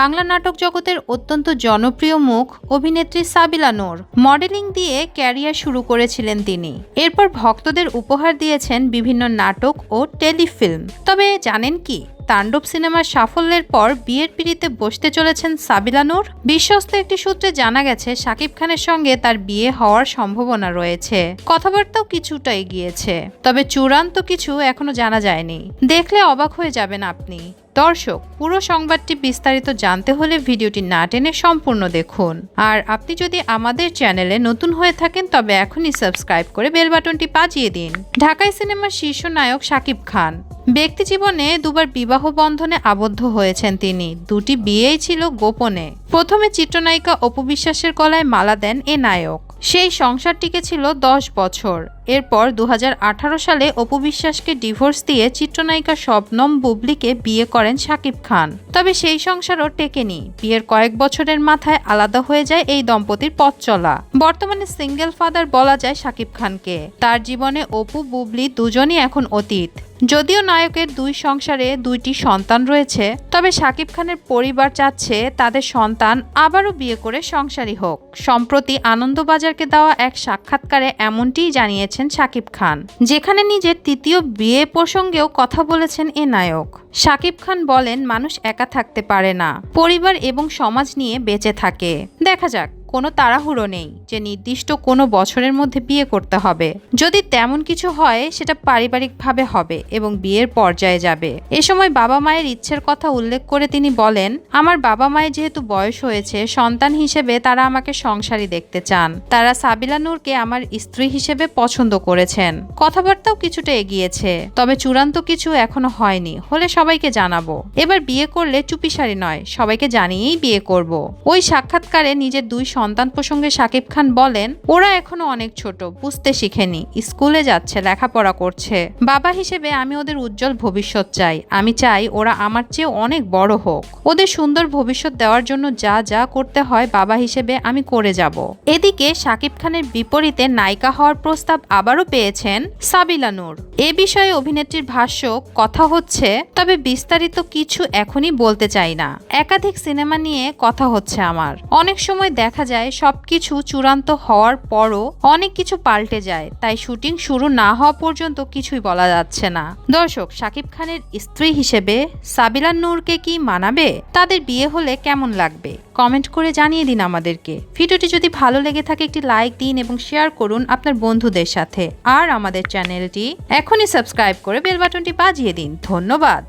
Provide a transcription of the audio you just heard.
বাংলা নাটক জগতের অত্যন্ত জনপ্রিয় মুখ অভিনেত্রী সাবিলা নূর। মডেলিং দিয়ে ক্যারিয়ার শুরু করেছিলেন তিনি। এরপর ভক্তদের উপহার দিয়েছেন বিভিন্ন নাটক ও টেলিফিল্ম। তবে জানেন কি, তাণ্ডব সিনেমার সাফল্যের পর বিয়ের পিড়িতে বসতে চলেছেন সাবিলা নূর। বিশ্বস্ত একটি সূত্রে জানা গেছে, শাকিব খানের সঙ্গে তার বিয়ে হওয়ার সম্ভাবনা রয়েছে। কথাবার্তাও কিছুটা এগিয়েছে। তবে চূড়ান্ত কিছু এখনও জানা যায়নি। দেখলে অবাক হয়ে যাবেন আপনি। দর্শক, পুরো সংবাদটি বিস্তারিত জানতে হলে ভিডিওটি না টেনে সম্পূর্ণ দেখুন। আর আপনি যদি আমাদের চ্যানেলে নতুন হয়ে থাকেন, তবে এখনই সাবস্ক্রাইব করে বেল বাটনটি বাজিয়ে দিন। ঢাকাই সিনেমার শীর্ষ নায়ক শাকিব খান। ব্যক্তি জীবনে দুবার বিবাহ বন্ধনে আবদ্ধ হয়েছেন তিনি। দুটি বিয়েই ছিল গোপনে। প্রথমে চিত্রনায়িকা অপবিশ্বাসের গলায় মালা দেন এ নায়ক। সেই সংসারটিকে ছিল দশ বছর। এরপর দু হাজার আঠারো সালে অপু বিশ্বাসকে ডিভোর্স দিয়ে চিত্রনায়িকা শবনম বুবলিকে বিয়ে করেন শাকিব খান। তবে সেই সংসারও টেকেনি। বিয়ের কয়েক বছরের মাথায় আলাদা হয়ে যায় এই দম্পতির পথ চলা। বর্তমানে সিঙ্গেল ফাদার বলা যায় শাকিব খানকে। তার জীবনে অপু, বুবলি দুজনই এখন অতীত। যদিও নায়কের দুই সংসারে দুইটি সন্তান রয়েছে, তবে শাকিব খানের পরিবার চাচ্ছে তাদের সন্তান আবারও বিয়ে করে সংসারী হোক। সম্প্রতি আনন্দবাজারকে দেওয়া এক সাক্ষাৎকারে এমনটিই জানিয়েছেন শাকিব খান, যেখানে নিজের তৃতীয় বিয়ে প্রসঙ্গেও কথা বলেছেন এ নায়ক। শাকিব খান বলেন, মানুষ একা থাকতে পারে না। পরিবার এবং সমাজ নিয়ে বেঁচে থাকে। দেখা যাক। কোনো তাড়াহুড়ো নেই যে নির্দিষ্ট কোনো বছরের মধ্যে বিয়ে করতে হবে। যদি তেমন কিছু হয়, সেটা পারিবারিকভাবে হবে এবং বিয়ের পর্যায়ে যাবে। এ সময় বাবা মায়ের ইচ্ছের কথা উল্লেখ করে তিনি বলেন, আমার বাবা মায়ের যেহেতু বয়স হয়েছে, সন্তান হিসেবে তারা আমাকে সংসারী দেখতে চান। তারা সাবিলা নূরকে আমার স্ত্রী হিসেবে পছন্দ করেছেন। কথাবার্তাও কিছুটা এগিয়েছে, তবে চূড়ান্ত কিছু এখনও হয়নি। হলে সবাইকে জানাব। এবার বিয়ে করলে চুপিসারি নয়, সবাইকে জানিয়েই বিয়ে করব। ওই সাক্ষাৎকারে নিজের দুই সন্তান প্রসঙ্গে শাকিব খান বলেন, ওরা এখনও অনেক ছোট, বুঝতে শিখেনি, স্কুলে যাচ্ছে, লেখাপড়া করছে। বাবা হিসেবে আমি ওদের উজ্জ্বল ভবিষ্যৎ চাই। আমি চাই ওরা আমার চেয়ে অনেক বড় হোক। ওদের সুন্দর ভবিষ্যৎ দেওয়ার জন্য যা যা করতে হয় বাবা হিসেবে আমি করে যাব। এদিকে শাকিব খানের বিপরীতে নায়িকা হওয়ার প্রস্তাব আবারও পেয়েছেন সাবিলা নূর। এ বিষয়ে অভিনেত্রীর ভাষ্য, কথা হচ্ছে, তবে বিস্তারিত কিছু এখনই বলতে চাই না। একাধিক সিনেমা নিয়ে কথা হচ্ছে আমার। অনেক সময় দেখা যায়, সবকিছু চূড়ান্ত হওয়ার পরও অনেক কিছু পাল্টে যায়, তাই শুটিং শুরু না হওয়া পর্যন্ত কিছুই বলা যাচ্ছে না। দর্শক, শাকিব খানের স্ত্রী হিসেবে সাবিলা নূরকে কি মানাবে? তাদের বিয়ে হলে কেমন লাগবে? কমেন্ট করে জানিয়ে দিন আমাদেরকে। ভিডিওটি যদি ভালো লেগে থাকে, একটি লাইক দিন এবং শেয়ার করুন আপনার বন্ধুদের সাথে। আর আমাদের চ্যানেলটি এখনই সাবস্ক্রাইব করে বেল বাটনটি বাজিয়ে দিন। ধন্যবাদ।